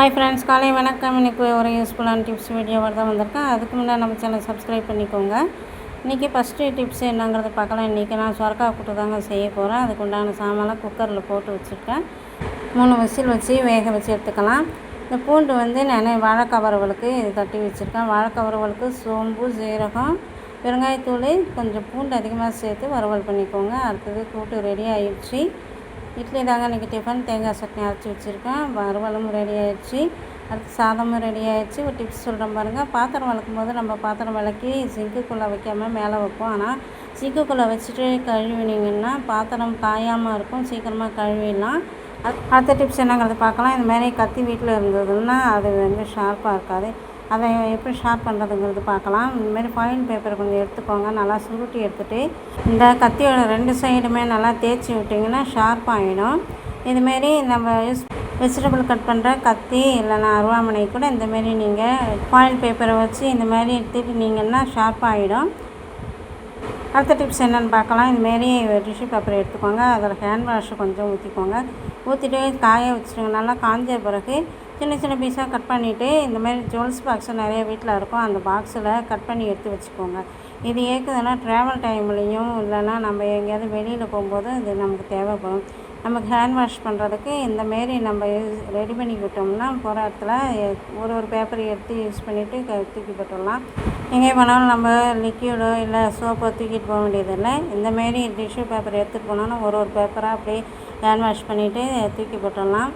Hi friends காலை வணக்கம். இன்றைக்கி ஒரு யூஸ்ஃபுல்லான டிப்ஸ் வீடியோவாக தான் வந்திருக்கேன். அதுக்கு முன்னாடி நம்ம சேனல் சப்ஸ்கிரைப் பண்ணிக்கோங்க. இன்றைக்கி ஃபஸ்ட்டு டிப்ஸ் என்னங்கிறத பார்க்கலாம். இன்றைக்கி நான் சொரக்கா கூட்டு தாங்க செய்ய போகிறேன் அதுக்கு உண்டான சாமான்லாம் குக்கரில் போட்டு வச்சுருக்கேன். மூணு விசில் வச்சு வேக வச்சு எடுத்துக்கலாம். இந்த பூண்டு வந்து நான் வாழைக்காய் இது தட்டி வச்சுருக்கேன். வாழைக்காய் வறுவலுக்கு சோம்பு சீரகம் பெருங்காயத்தூள் கொஞ்சம் பூண்டு அதிகமாக சேர்த்து வறுவல் பண்ணிக்கோங்க. அடுத்தது கூட்டு ரெடி ஆயிடுச்சு. இட்லி தாங்க இன்றைக்கி டிஃபன் தேங்காய் சட்னி அரைச்சி வச்சுருக்கேன். வறுவலும் ரெடி ஆயிடுச்சு. அடுத்து சாதமும் ரெடி ஆயிடுச்சு. ஒரு டிப்ஸ் சொல்கிறேன் பாருங்கள் பாத்திரம் வளர்க்கும் போது நம்ம பாத்திரம் விளக்கி சிங்குக்குள்ளே வைக்காமல் மேலே வைப்போம். ஆனால் சிங்குக்குள்ளே வச்சுட்டு கழுவினீங்கன்னா பாத்திரம் காயாமல் இருக்கும். சீக்கிரமாக கழுவிடலாம். அடுத்த டிப்ஸ் என்னங்கிறது பார்க்கலாம். இந்த மாதிரி கத்தி வீட்டில் இருந்ததுன்னா அது வந்து ஷார்ப்பாக இருக்காது. அதை எப்படி ஷார்ப் பண்ணுறதுங்கிறது பார்க்கலாம். இந்தமாரி ஃபாயில் பேப்பரை கொஞ்சம் எடுத்துக்கோங்க. நல்லா சுருட்டி எடுத்துகிட்டு இந்த கத்தியோட ரெண்டு சைடுமே நல்லா தேய்ச்சி விட்டிங்கன்னா ஷார்ப் ஆகிடும் இதுமாரி நம்ம யூஸ் வெஜிடபிள் கட் பண்ணுற கத்தி இல்லைனா அருவாமனை கூட இந்தமாரி நீங்கள் ஃபாயில் பேப்பரை வச்சு இந்தமாரி எடுத்துகிட்டு நீங்கள்னா ஷார்ப் ஆகிடும் அடுத்த டிப்ஸ் என்னென்னு பார்க்கலாம். இதுமாரி டிஷ்யூ பேப்பர் எடுத்துக்கோங்க. அதில் ஹேண்ட் வாஷ் கொஞ்சம் ஊற்றிக்கோங்க ஊற்றிட்டு காய வச்சுருங்க. நல்லா காஞ்ச பிறகு சின்ன சின்ன பீஸாக கட் பண்ணிவிட்டு இந்த மாதிரி ஜுவல்ஸ் பாக்ஸு நிறைய வீட்டில் இருக்கும். அந்த பாக்ஸில் கட் பண்ணி எடுத்து வச்சுக்கோங்க. இது ஏற்குதுன்னா ட்ராவல் டைம்லேயும் இல்லைன்னா நம்ம எங்கேயாவது வெளியில் போகும்போது இது நமக்கு தேவைப்படும். நமக்கு ஹேண்ட் வாஷ் பண்ணுறதுக்கு இந்தமாரி நம்ம ரெடி பண்ணி விட்டோம்னா போகிற இடத்துல ஒரு ஒரு பேப்பரை எடுத்து யூஸ் பண்ணிவிட்டு தூக்கி போட்டுடலாம். எங்கே போனாலும் நம்ம லிக்யூடோ இல்லை சோப்போ தூக்கிட்டு போக வேண்டியதில்லை. இந்தமாரி டிஷ்யூ பேப்பர் எடுத்துகிட்டு போனோன்னா ஒரு ஒரு பேப்பராக அப்படியே ஹேண்ட் வாஷ் பண்ணிவிட்டு தூக்கி போட்டுடலாம்.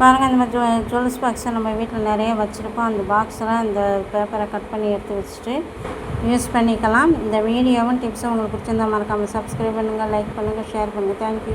பாருங்கள் இந்த மாதிரி ஜோ ஜுவல்ஸ் பாக்ஸை நம்ம வீட்டில் நிறைய வச்சுருப்போம் அந்த பாக்ஸெல்லாம் இந்த பேப்பரை கட் பண்ணி எடுத்து வச்சுட்டு யூஸ் பண்ணிக்கலாம். இந்த வீடியோவும் டிப்ஸும் உங்களுக்கு பிடிச்சிருந்தா மறக்காமல் சப்ஸ்கிரைப் பண்ணுங்கள் லைக் பண்ணுங்கள் ஷேர் பண்ணுங்கள் தேங்க்யூ